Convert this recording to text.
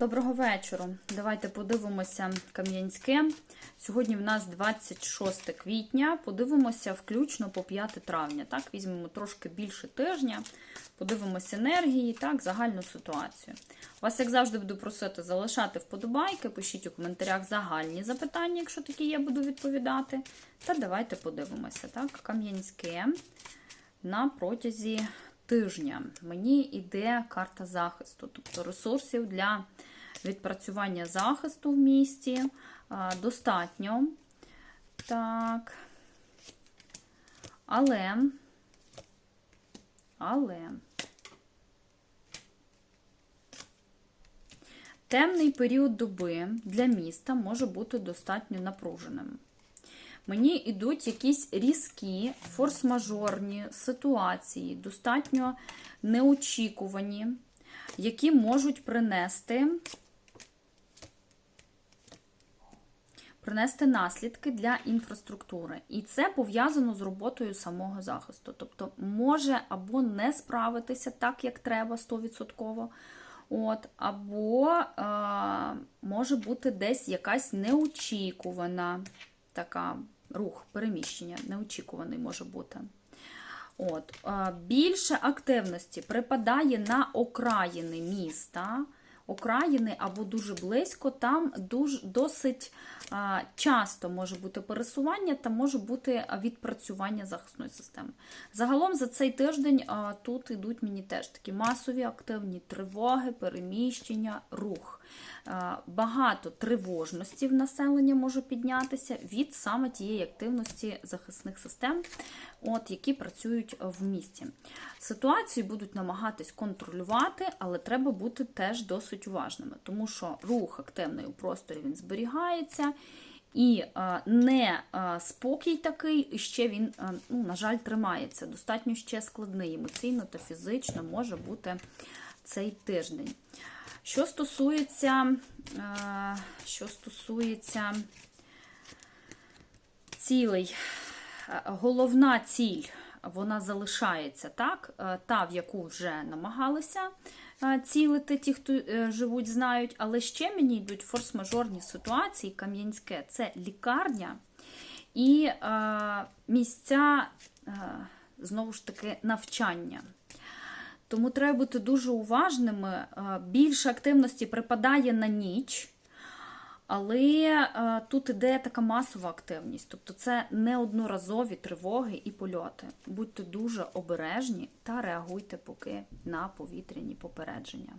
Доброго вечора. Давайте подивимося Кам'янське. Сьогодні в нас 26 квітня. Подивимося включно по 5 травня. Так, візьмемо трошки більше тижня, подивимося енергії, так, загальну ситуацію. Вас, як завжди, буду просити залишати вподобайки, пишіть у коментарях загальні запитання, якщо такі є, буду відповідати. Та давайте подивимося. Так, Кам'янське на протязі тижня мені йде карта захисту, тобто ресурсів для відпрацювання захисту в місті достатньо. Так. Але, але темний період доби для міста може бути достатньо напруженим. Мені йдуть якісь різкі, форс-мажорні ситуації, достатньо неочікувані, які можуть принести, принести наслідки для інфраструктури. І це пов'язано з роботою самого захисту. Тобто, може або не справитися так, як треба, 100%. От, або е, може бути десь якась неочікувана така рух, переміщення, неочікуваний може бути. От, Більше активності припадає на окраїни міста, окраїни або дуже близько, там дуже, досить а, часто може бути пересування та може бути відпрацювання захисної системи. Загалом за цей тиждень а, тут йдуть мені теж такі масові активні тривоги, переміщення, рух. А, багато тривожності в населення може піднятися від саме тієї активності захисних систем, от, які працюють в місті. Ситуацію будуть намагатись контролювати, але треба бути теж досить уважними, тому що рух активний у просторі він зберігається. І е, не е, спокій такий, ще він, е, ну, на жаль, тримається. Достатньо ще складний емоційно та фізично може бути цей тиждень. Що стосується, що стосується цілей, головна ціль вона залишається так, е, та, в яку вже намагалися е, цілити ті, хто е, живуть, знають, але ще мені йдуть форс-мажорні ситуації, Кам'янське це лікарня і місця, знову ж таки, навчання. Тому треба бути дуже уважними. Більше активності припадає на ніч. Але е, тут іде така масова активність, тобто це неодноразові тривоги і польоти. Будьте дуже обережні та реагуйте поки на повітряні попередження.